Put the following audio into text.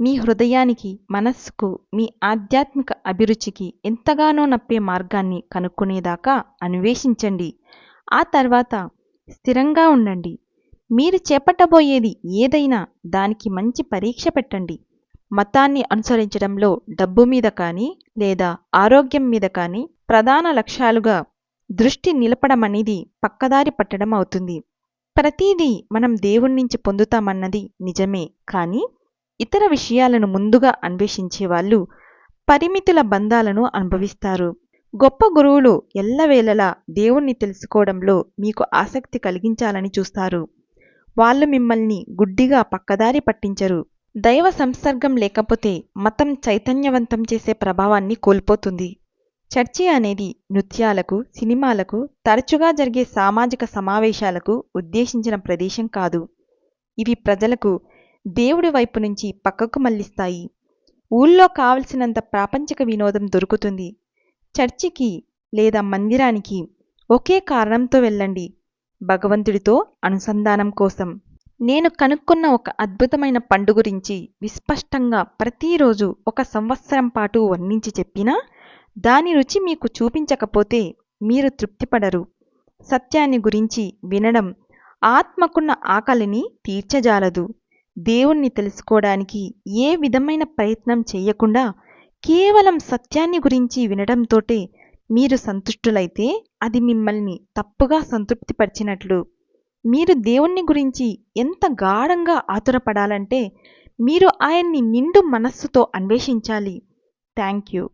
మీ హృదయానికి మనస్సుకు మీ ఆధ్యాత్మిక అభిరుచికి ఎంతగానో నప్పే మార్గాన్ని కనుక్కునేదాకా అన్వేషించండి. ఆ తర్వాత స్థిరంగా ఉండండి. మీరు చేపట్టబోయేది ఏదైనా దానికి మంచి పరీక్ష పెట్టండి. మతాన్ని అనుసరించడంలో డబ్బు మీద కానీ లేదా ఆరోగ్యం మీద కానీ ప్రధాన లక్ష్యాలుగా దృష్టి నిలపడమనేది పక్కదారి పట్టడం అవుతుంది. ప్రతిదీ మనం దేవుణ్ణించి పొందుతామన్నది నిజమే. కానీ ఇతర విషయాలను ముందుగా అన్వేషించే వాళ్ళు పరిమితుల బంధాలను అనుభవిస్తారు. గొప్ప గురువులు ఎల్లవేళలా దేవుణ్ణి తెలుసుకోవడంలో మీకు ఆసక్తి కలిగించాలని చూస్తారు. వాళ్ళు మిమ్మల్ని గుడ్డిగా పక్కదారి పట్టించరు. దైవ సంసర్గం లేకపోతే మతం చైతన్యవంతం చేసే ప్రభావాన్ని కోల్పోతుంది. చర్చి అనేది నృత్యాలకు సినిమాలకు తరచుగా జరిగే సామాజిక సమావేశాలకు ఉద్దేశించిన ప్రదేశం కాదు. ఇవి ప్రజలకు దేవుడి వైపు నుంచి పక్కకు మళ్ళిస్తాయి ఊళ్ళో కావలసినంత ప్రాపంచిక వినోదం దొరుకుతుంది. చర్చికి లేదా మందిరానికి ఒకే కారణంతో వెళ్ళండి. భగవంతుడితో అనుసంధానం కోసం. నేను కనుక్కున్న ఒక అద్భుతమైన పండు గురించి విస్పష్టంగా ప్రతిరోజు ఒక సంవత్సరం పాటు వర్ణించి చెప్పినా దాని రుచి మీకు చూపించకపోతే మీరు తృప్తిపడరు. సత్యాన్ని గురించి వినడం ఆత్మకున్న ఆకలిని తీర్చజాలదు. దేవుణ్ణి తెలుసుకోవడానికి ఏ విధమైన ప్రయత్నం చేయకుండా కేవలం సత్యాన్ని గురించి వినడంతోటే మీరు సంతుష్టులైతే అది మిమ్మల్ని తప్పుగా సంతృప్తిపరిచినట్లు. మీరు దేవుణ్ణి గురించి ఎంత గాఢంగా ఆతురపడాలంటే మీరు ఆయన్ని నిండు మనస్సుతో అన్వేషించాలి. Thank you.